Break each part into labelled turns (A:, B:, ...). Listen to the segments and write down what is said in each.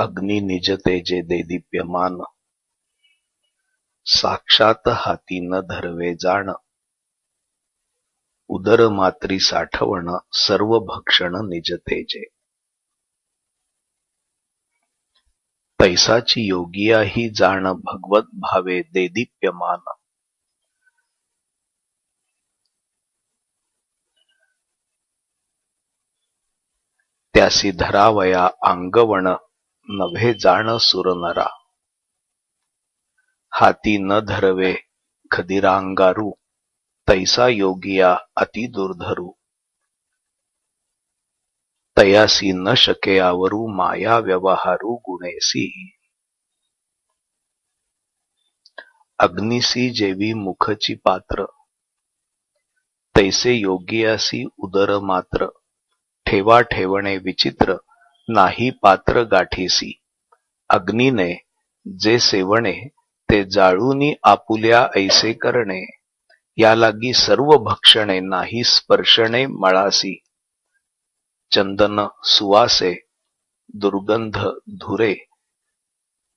A: अग्नी निजते जे दिप्यमान. साक्षात हाती न धरवे जाण. उदर मात्री साठवण सर्व भक्षण निजते जे पैसाची योगिया ही जाण भगवत भावे देदीप्यमान त्यासी धरावया अंगवण नभे जाण सुरनरा हाती न धरवे खदिरांगारू तैसा योगिया अति दुर्धरू. तयासी न शके आवरू माया व्यवहारू गुणेसी. अग्निसी जेवी मुखची पात्र तैसे योगियासी उदर मात्र ठेवा ठेवणे विचित्र. नाही पात्र गाठीसी. अग्नीने जे सेवणे ते जाळूनी आपुल्या ऐसे करणे. या लागी सर्व भक्षणे नाही स्पर्शणे मळासी. चंदन सुवासे दुर्गंध धुरे.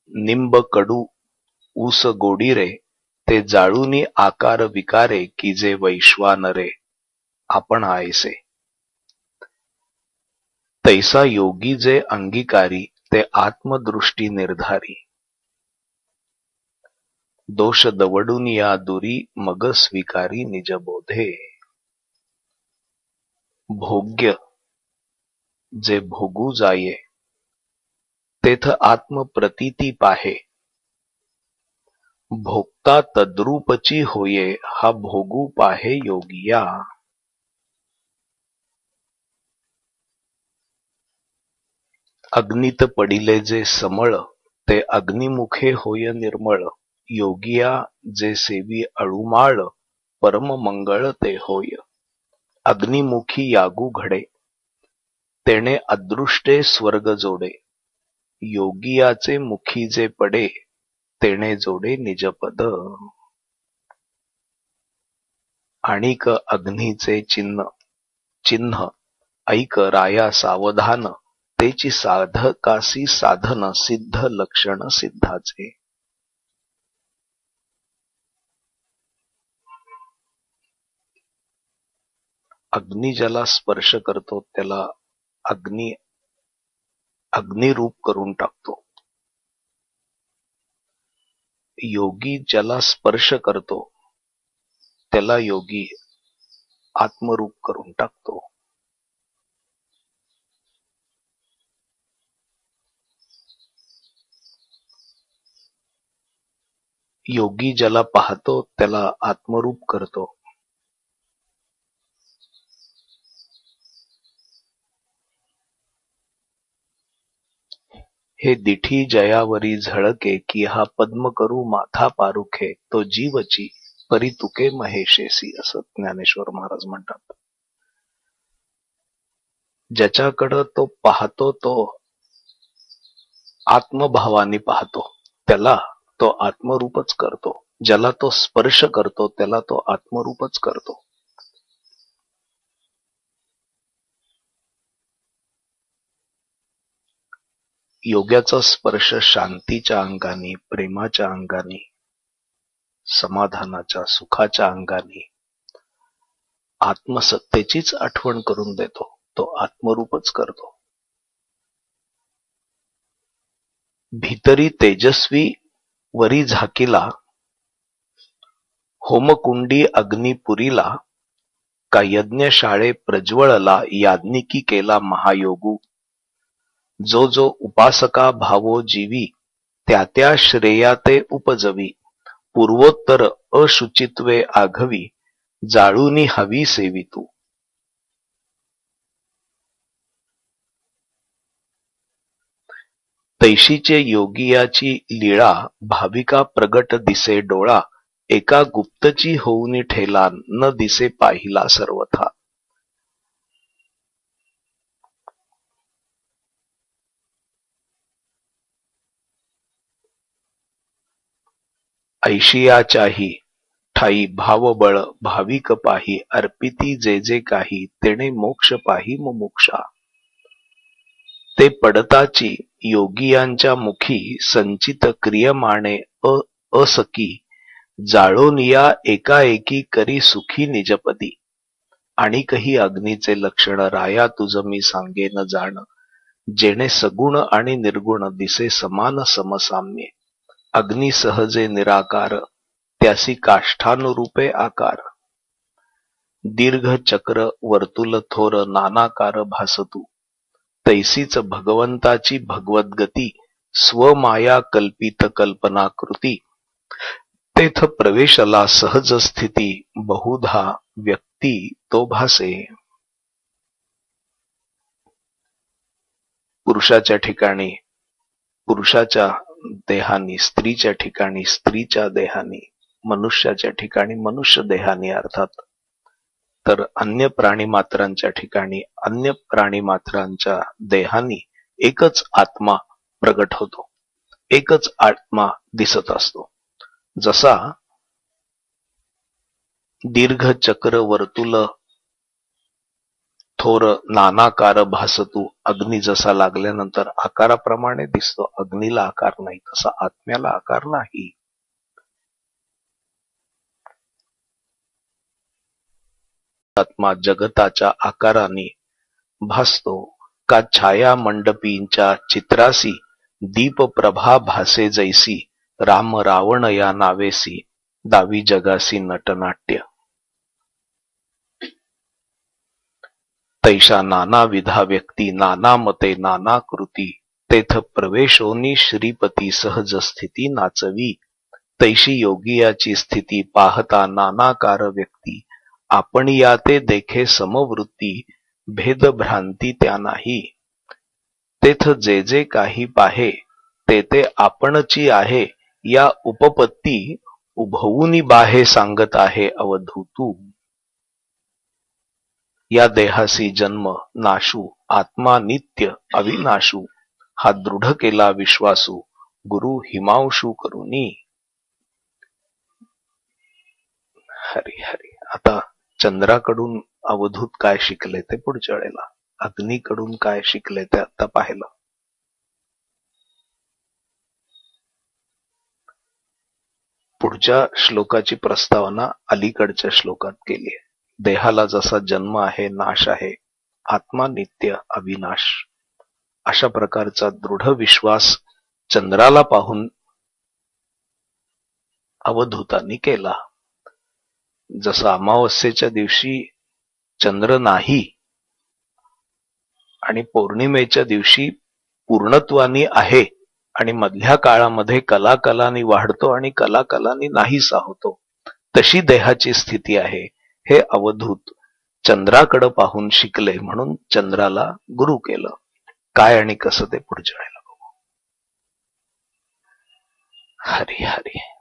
A: निंब कडू ऊस गोडीरे ते जाळूनी आकार विकारे की जे वैश्वानरे. आपण आयसे. तैसा योगी जे अंगीकारी ते आत्मदृष्टी निर्धारी. दोष दवडून या दुरी मग स्वीकारी निजबोधे भोग्य जे भोगू जाये तेथ आत्मप्रतीती पाहे. भोगता तद्रूपची होये हा भोगू पाहे योगिया. अग्नीत पडिले जे समळ ते अग्निमुखे होय निर्मळ. योगिया जे सेवी अळुमाळ परम मंगळ ते होय. अग्निमुखी यागू घडे. तेणे अदृष्टे स्वर्ग जोडे. योगियाचे मुखी जे पडे तेणे जोडे निजपद. आणिक अग्नीचे चिन्ह. चिन्ह ऐक राया सावधान. तेची साधकासी साधन सिद्ध लक्षण सिद्धाचे. अग्नी ज्याला स्पर्श करतो त्याला अग्नी अग्निरूप करून टाकतो. योगी ज्याला स्पर्श करतो त्याला योगी आत्मरूप करून टाकतो. योगी ज्याला पाहतो त्याला आत्मरूप करतो. हे दिठी जयावरी झळके की हा पद्म करू माथा पारुखे तो जीवची परी तुके महेशेसी असं ज्ञानेश्वर महाराज म्हणतात. ज्याच्याकडं तो पाहतो तो आत्मभावाने पाहतो. त्याला तो आत्मरूपच करतो. ज्याला तो स्पर्श करतो त्याला तो आत्मरूपच करतो. योग्याचा स्पर्श शांतीच्या अंगाने प्रेमाच्या अंगाने समाधानाच्या सुखाच्या अंगाने आत्मसत्तेचीच आठवण करून देतो. तो आत्मरूपच करतो. भीतरी तेजस्वी वरी झाकीला होमकुंडी अग्निपुरीला का यज्ञशाळे प्रज्वळला याज्ञिकी केला महायोगू. जो जो उपासका भावो जीवी त्या त्या श्रेया ते उपजवी. पूर्वोत्तर अशुचित्वे आघवी जाळूनी हवी सेवितू तैशीचे योगियाची लीळा भाविका प्रगट दिसे डोळा एका गुप्तची होऊन ठेला न दिसे पाहिला सर्वथा. ऐशियाच्याही ठाई भावबळ भाविक पाही अर्पिती जे जे काही तेणे मोक्ष पाही मुमुक्षा. ते पडताची योगियांच्या मुखी संचित क्रियमाणे अ असकी. जाळोनिया एकाएकी करी सुखी निजपदी. आणिकही अग्नीचे लक्षण राया तुझ मी सांगेन जाण. जेणे सगुण आणि निर्गुण दिसे समान समसाम्ये. अग्नी सहजे निराकार त्यासी काष्ठानुरूपे आकार. दीर्घ चक्र वर्तुल थोर नानाकार भासतू. तैसीच भगवंताची भगवद्गती स्वमाया कल्पित कल्पनाकृती. तेथ प्रवेशला सहज स्थिती बहुधा व्यक्ती तो भासे. पुरुषाच्या ठिकाणी पुरुषाच्या देहानी स्त्रीच्या ठिकाणी स्त्रीच्या देहानी मनुष्याच्या ठिकाणी मनुष्य देहानी अर्थात तर अन्य प्राणी मात्रांच्या ठिकाणी अन्य प्राणी मात्रांच्या देहानी एकच आत्मा प्रगट होतो. एकच आत्मा दिसत असतो. जसा दीर्घ चक्र वर्तुल थोर नानाकार भासतू अग्नी जसा लागल्यानंतर आकाराप्रमाणे दिसतो. अग्नीला आकार नाही तसा आत्म्याला आकार नाही. आत्मा जगताच्या आकाराने भासतो. का छाया मंडपींच्या चित्रासी दीप प्रभा भासे जैसी राम रावण या नावेसी दावी जगासी नटनाट्य. तैशा नाना विधा व्यक्ती नाना मते नाना कृती तेथ प्रवेशोनी श्रीपती सहज स्थिती नाचवी. तैशी योगियाची स्थिती पाहता नानाकार व्यक्ती आपण या ते देखे समवृत्ती भेदभ्रांती त्या नाही. तेथ जे जे काही पाहे ते ते आपणची आहे या उपपत्ती उभवूनी बाहे सांगत आहे अवधूतू. या देहासी जन्म नाशू आत्मा नित्य अविनाशू हा दृढ केला विश्वासू गुरु हिमांशू करुनी. हरी हरी. आता चंद्राकडून अवधूत काय शिकले ते पुढच्या वेळेला. अग्नीकडून काय शिकले ते आता पाहिलं. पुढच्या श्लोकाची प्रस्तावना अलीकडच्या श्लोकात केली आहे. देहाला जसा जन्म आहे नाश आहे आत्मा नित्य अविनाश. अशा प्रकारचा दृढ विश्वास चंद्राला पाहून अवधूतांनी केला. जसं अमावस्येच्या दिवशी चंद्र नाही आणि पौर्णिमेच्या दिवशी पूर्णत्वानी आहे आणि मधल्या काळामध्ये कलाकलानी वाढतो आणि कलाकलानी नाहीसा होतो तशी देहाची स्थिती आहे हे अवधूत चंद्राकडं पाहून शिकले म्हणून चंद्राला गुरु केलं. काय आणि कसं ते पुढच्या वेळेला बघू. हरी हरी.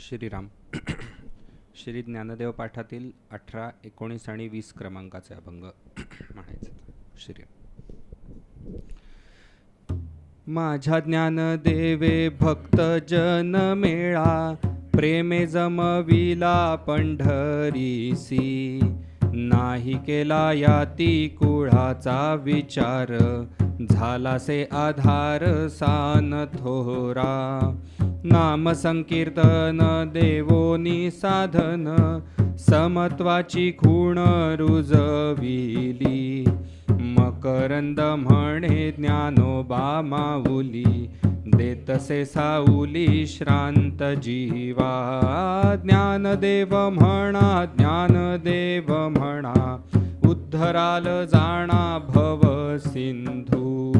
B: श्रीराम. श्री ज्ञानदेव पाठातील अठरा एकोणीस आणि वीस क्रमांकाचे अभंग म्हणायचे. श्रीराम. माझ्या ज्ञानदेवे भक्त जन मेळा प्रेमे जमविला पंढरीसी. नाही केला याती कुळाचा विचार झालासे आधार सान थोरा. नाम संकीर्तन देवोनी साधन समत्वाची खूण रुजविली. मकरंद म्हणे ज्ञानोबा माऊली देतसे साऊली श्रांत जीवा. ज्ञानदेव म्हणा ज्ञानदेव म्हणा उद्धराल जाणा भव सिंधू.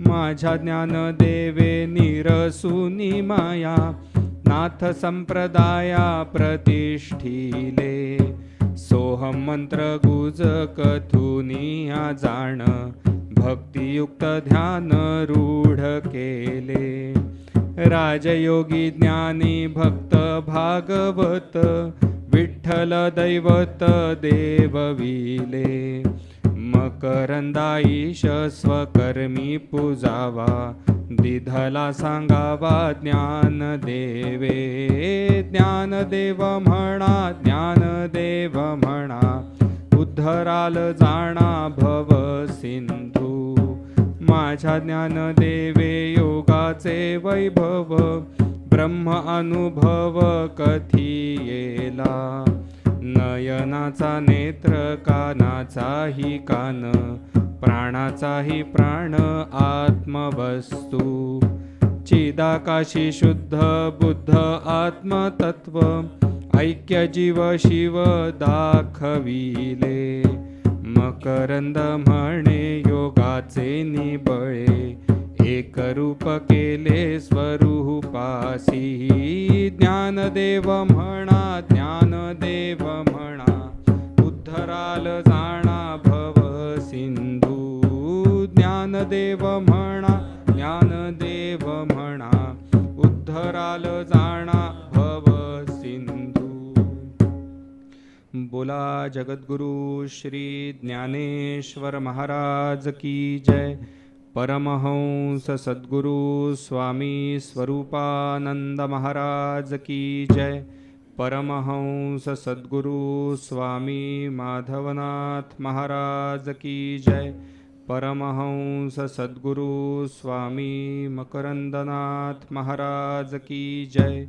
B: माझ्या ज्ञानदेवे निरसुनी माया नाथ संप्रदाया प्रतिष्ठिले. सोहम मंत्र गुज कथुनिया जाण भक्तियुक्त ध्यान रूढ केले. राजयोगी ज्ञानी भक्त भागवत विठ्ठल दैवत देवविले मकरंदाईश स्वकर्मी पूजावा दिधला सांगावा ज्ञान देवे. ज्ञान देव म्हणा ज्ञान देव म्हणा उद्धराल जाणा भव सिंधू. माझ्या ज्ञान देवे योगाचे वैभव ब्रह्म अनुभव कथियेला नयनाचा नेत्र कानाचाही कान प्राणाचाही प्राण आत्मवस्तू. चिदाकाशी शुद्ध बुद्ध आत्मतत्व ऐक्य जीव शिव दाखविले. मकरंद म्हणे योगाचे निबळे. एक रूप केले स्वरूपासी ज्ञानदेव म्हणा ज्ञान बोला जगद्गुरु श्री ज्ञानेश्वर महाराज की जय। परमहंस सद्गुरु स्वामी स्वरूपानंद महाराज की जय। परमहंस सद्गुरु स्वामी माधवनाथ महाराज की जय। परमहंस सद्गुरु स्वामी मकरंदनाथ महाराज की जय।